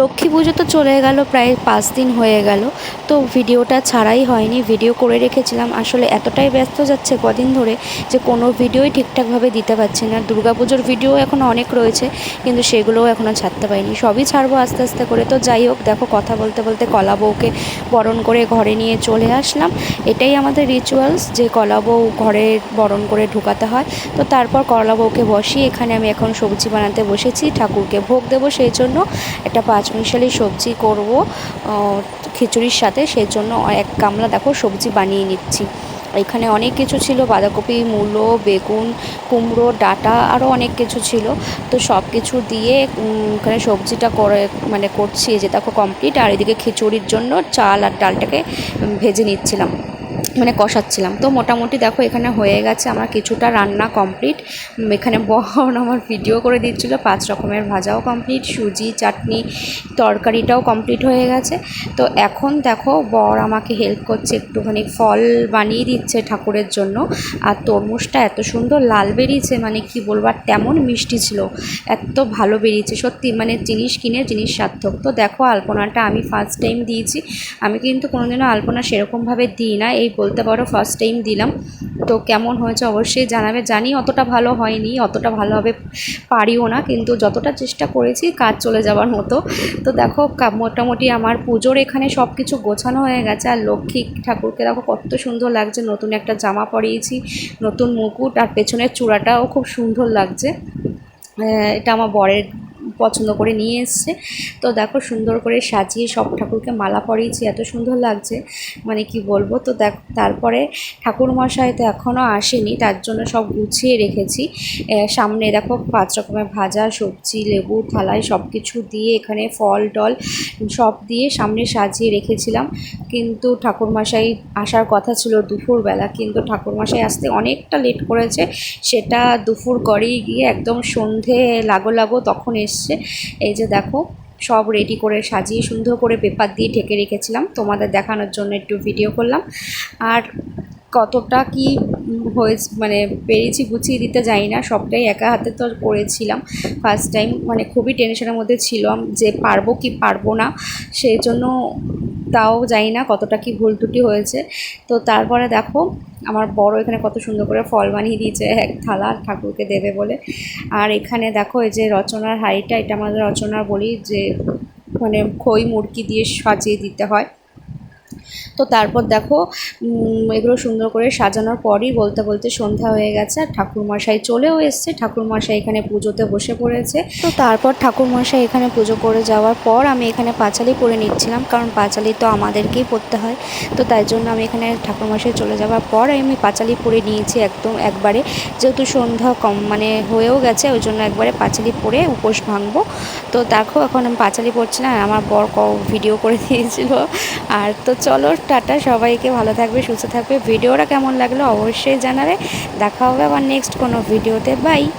লক্ষ্মী পুজো তো চলে গেল, প্রায় পাঁচ দিন হয়ে গেল। তো ভিডিওটা ছাড়াই হয়নি, ভিডিও করে রেখেছিলাম। আসলে এতটাই ব্যস্ত যাচ্ছে কদিন ধরে যে কোনো ভিডিওই ঠিকঠাকভাবে দিতে পারছি না। দুর্গাপুজোর ভিডিও এখন অনেক রয়েছে, কিন্তু সেগুলোও এখনও ছাড়তে পারিনি। সবই ছাড়বো আস্তে আস্তে করে। তো যাই হোক, দেখো কথা বলতে বলতে কলা বউকে বরণ করে ঘরে নিয়ে চলে আসলাম। এটাই আমাদের রিচুয়ালস যে কলা বউ ঘরে বরণ করে ঢুকাতে হয়। তো তারপর কলা বউকে বসিয়ে এখানে আমি এখন সবজি বানাতে বসেছি। ঠাকুরকে ভোগ দেবো সেই জন্য। একটা পাঁচমিশালি সবজি করব খিচুড়ির সাথে। সেই জন্য এক গামলা দেখো সবজি বানিয়ে নিচ্ছি। এখানে অনেক কিছু ছিল, বাঁধাকপি, মূলো, বেগুন, কুমড়ো, ডাঁটা আরও অনেক কিছু ছিল। তো সব কিছু দিয়ে এখানে সবজিটা করে মানে করছি যে দেখো কমপ্লিট। আর এদিকে খিচুড়ির জন্য চাল আর ডালটাকে ভেজে নিচ্ছিলাম। মানে কষাচ্ছিলাম। তো মোটামুটি দেখো এখানে হয়ে গেছে আমার কিছুটা রান্না কমপ্লিট এখানে বহন আমার ভিডিও করে দিচ্ছিল, পাঁচ রকমের ভাজাও কমপ্লিট সুজি, চাটনি, তরকারিটাও কমপ্লিট হয়ে গেছে। তো এখন দেখো বর আমাকে হেল্প করছে, একটুখানি ফল বানিয়ে দিচ্ছে ঠাকুরের জন্য। আর তরমুজটা এত সুন্দর লাল বেরিয়েছে মানে কি বলব, আর তেমন মিষ্টি ছিল, এত ভালো বেরিয়েছে। সত্যি মানে জিনিস কিনে জিনিস সার্থক। তো দেখো আলপনাটা আমি ফার্স্ট টাইম দিয়েছি। আমি কিন্তু কোনোদিনও আলপনা সেরকমভাবে দিই না। এই বলতে পারো ফার্স্ট টাইম দিলাম। তো কেমন হয়েছে অবশ্যই জানাবে। জানি অতটা ভালো হয়নি, অতটা ভালোভাবে পারিও না, কিন্তু যতটা চেষ্টা করেছি, কাজ চলে যাওয়ার মতো। তো দেখো মোটামুটি আমার পুজোর এখানে সব কিছু গোছানো হয়ে গেছে, আর লক্ষ্মী ঠাকুরকে দেখো কত সুন্দর লাগছে। নতুন একটা জামা পরিয়েছি, নতুন মুকুট, আর পেছনের চূড়াটাও খুব সুন্দর লাগছে। এটা আমার বরের পছন্দ করে নিয়ে এসছে। তো দেখো সুন্দর করে সাজিয়ে সব ঠাকুরকে মালা পরিয়েছি, এত সুন্দর লাগছে। মানে কি বলব? তো দেখ, তারপরে ঠাকুরমশাই তো এখনও আসেনি, তার জন্য সব গুছিয়ে রেখেছি। সামনে দেখো পাঁচ রকমের ভাজা, সবজি, লেবু, থালায় সব কিছু দিয়ে এখানে ফল, টল সব দিয়ে সামনে সাজিয়ে রেখেছিলাম। কিন্তু ঠাকুরমশাই আসার কথা ছিল দুপুরবেলা, কিন্তু ঠাকুরমশাই আসতে অনেকটা লেট করেছে। সেটা দুপুর করেই গিয়ে একদম সন্ধে লাগো লাগো তখন এসছে। এই যে দেখো, সব রেডি করে সাজিয়ে সুন্দর করে পেপার দিয়ে ঢেকে রেখেছিলাম। তোমাদের দেখানোর জন্য একটু ভিডিও করলাম। আর কতটা কি হয়েছে মানে পেরেছি গুছিয়ে দিতে যাই না, সবটাই একা হাতে তো করেছিলাম। ফার্স্ট টাইম মানে খুবই টেনশনের মধ্যে ছিলাম যে পারব কি পারব না। সেই জন্য তাও জানি না কতটা কি ভুল ত্রুটি হয়েছে। তো তারপরে দেখো, আমার বড় এখানে কত সুন্দর করে ফল বানিয়ে দিয়েছে, এক থালা ঠাকুরকে দেবে বলে। আর এখানে দেখো, এই যে রচনার হাড়িটা, এটা আমাদের রচনার বলি যে মানে খই মুরগি দিয়ে সাজিয়ে দিতে হয়। তো তারপর দেখো এগুলো সুন্দর করে সাজানোর পরই বলতে বলতে সন্ধ্যা হয়ে গেছে আর ঠাকুরমশাই চলেও এসছে। ঠাকুরমশাই এখানে পুজোতে বসে পড়েছে। তো তারপর ঠাকুরমশাই এখানে পুজো করে যাওয়ার পর আমি এখানে পাঁচালি পরে নিচ্ছিলাম, কারণ পাঁচালি তো আমাদেরকেই পড়তে হয়। তো তাই জন্য আমি এখানে ঠাকুরমশাই চলে যাওয়ার পর আমি পাঁচালি পরে নিয়েছি একদম একবারে। যেহেতু সন্ধ্যা কম মানে হয়েও গেছে, ওই জন্য একবারে পাঁচালি পরে উপোস ভাঙবো। তো দেখো, এখন আমি পাঁচালি পড়ছি না, আমার বর ক- ভিডিও করে দিয়েছিল। আর তো চলো, টাটা, সবাইকে ভালো থাকবে, সুস্থ থাকবে। ভিডিওটা কেমন লাগল অবশ্যই জানাবে। দেখা হবে আবার নেক্সট কোনো ভিডিওতে বাই